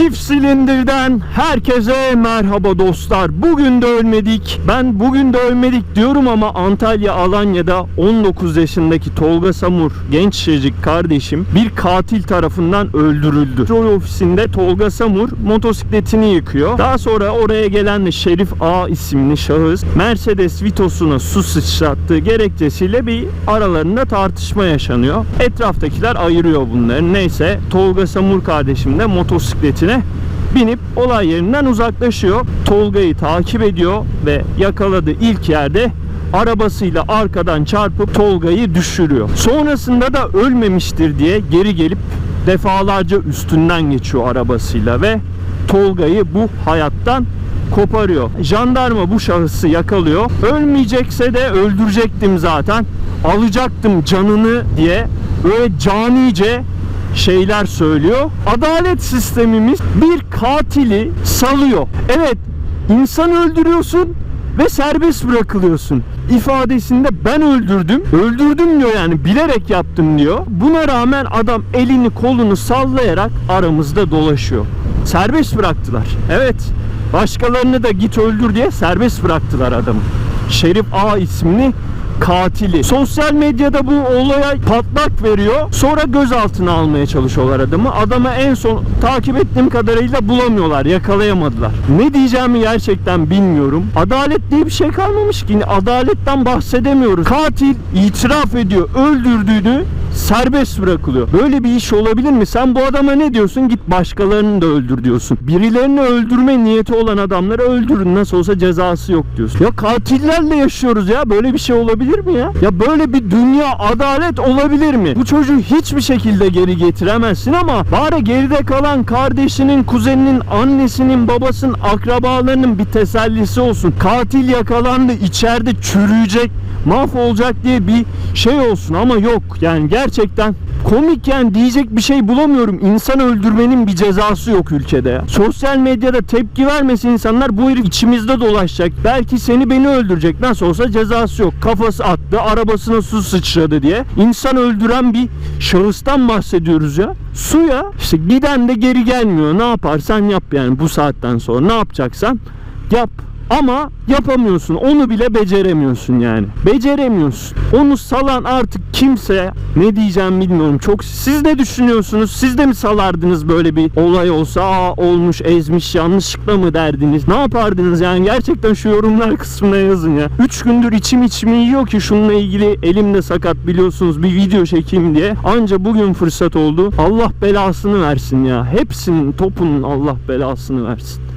Çift silindirden herkese merhaba dostlar. Bugün de ölmedik. Ben bugün de ölmedik diyorum ama Antalya Alanya'da 19 yaşındaki Tolga Samur genç çocuk kardeşim bir katil tarafından öldürüldü. Petrol ofisinde Tolga Samur motosikletini yıkıyor. Daha sonra oraya gelen de Şerif A isimli şahıs Mercedes Vito'suna su sıçrattığı gerekçesiyle bir aralarında tartışma yaşanıyor. Etraftakiler ayırıyor bunları. Neyse Tolga Samur kardeşim de motosikletine binip olay yerinden uzaklaşıyor. Tolga'yı takip ediyor ve yakaladığı ilk yerde arabasıyla arkadan çarpıp Tolga'yı düşürüyor. Sonrasında da ölmemiştir diye geri gelip defalarca üstünden geçiyor arabasıyla ve Tolga'yı bu hayattan koparıyor. Jandarma bu şahısı yakalıyor. Ölmeyecekse de öldürecektim zaten. Alacaktım canını diye böyle canice şeyler söylüyor. Adalet sistemimiz bir katili salıyor. Evet, insan öldürüyorsun ve serbest bırakılıyorsun. ifadesinde ben öldürdüm. Öldürdüm diyor yani bilerek yaptım diyor. Buna rağmen adam elini kolunu sallayarak aramızda dolaşıyor. Serbest bıraktılar. Evet. Başkalarını da git öldür diye serbest bıraktılar adamı. Şerif A isimli katili. Sosyal medyada bu olaya patlak veriyor. Sonra gözaltına almaya çalışıyorlar adamı. Adamı en son takip ettiğim kadarıyla bulamıyorlar, yakalayamadılar. Ne diyeceğimi gerçekten bilmiyorum. Adalet diye bir şey kalmamış ki. Adaletten bahsedemiyoruz. Katil itiraf ediyor öldürdüğünü serbest bırakılıyor. Böyle bir iş olabilir mi? Sen bu adama ne diyorsun? Git başkalarını da öldür diyorsun. Birilerini öldürme niyeti olan adamları öldürün. Nasıl olsa cezası yok diyorsun. Ya katillerle yaşıyoruz ya. Böyle bir şey olabilir mi ya? Ya böyle bir dünya adalet olabilir mi? Bu çocuğu hiçbir şekilde geri getiremezsin ama bari geride kalan kardeşinin, kuzeninin, annesinin, babasının, akrabalarının bir tesellisi olsun. Katil yakalandı, içeride çürüyecek, mahvolacak diye bir şey olsun ama yok. Yani gerçekten komikken diyecek bir şey bulamıyorum. İnsan öldürmenin bir cezası yok ülkede ya. Sosyal medyada tepki vermesin insanlar bu herif içimizde dolaşacak. Belki seni beni öldürecek. Nasıl olsa cezası yok. Kafası attı, arabasına su sıçradı diye. İnsan öldüren bir şahıstan bahsediyoruz ya. Su ya. İşte giden de geri gelmiyor. Ne yaparsan yap yani bu saatten sonra. Ne yapacaksan yap. Ama yapamıyorsun. Onu bile beceremiyorsun yani. Beceremiyorsun. Onu salan artık kimse ne diyeceğim bilmiyorum. Çok siz ne düşünüyorsunuz? Siz de mi salardınız böyle bir olay olsa Aa, olmuş ezmiş yanlışlıkla mı derdiniz? Ne yapardınız yani? Gerçekten şu yorumlar kısmına yazın ya. 3 gündür içim içimi yiyor ki şununla ilgili elimde sakat biliyorsunuz bir video çekeyim diye. Anca bugün fırsat oldu. Allah belasını versin ya. Hepsinin topunun Allah belasını versin.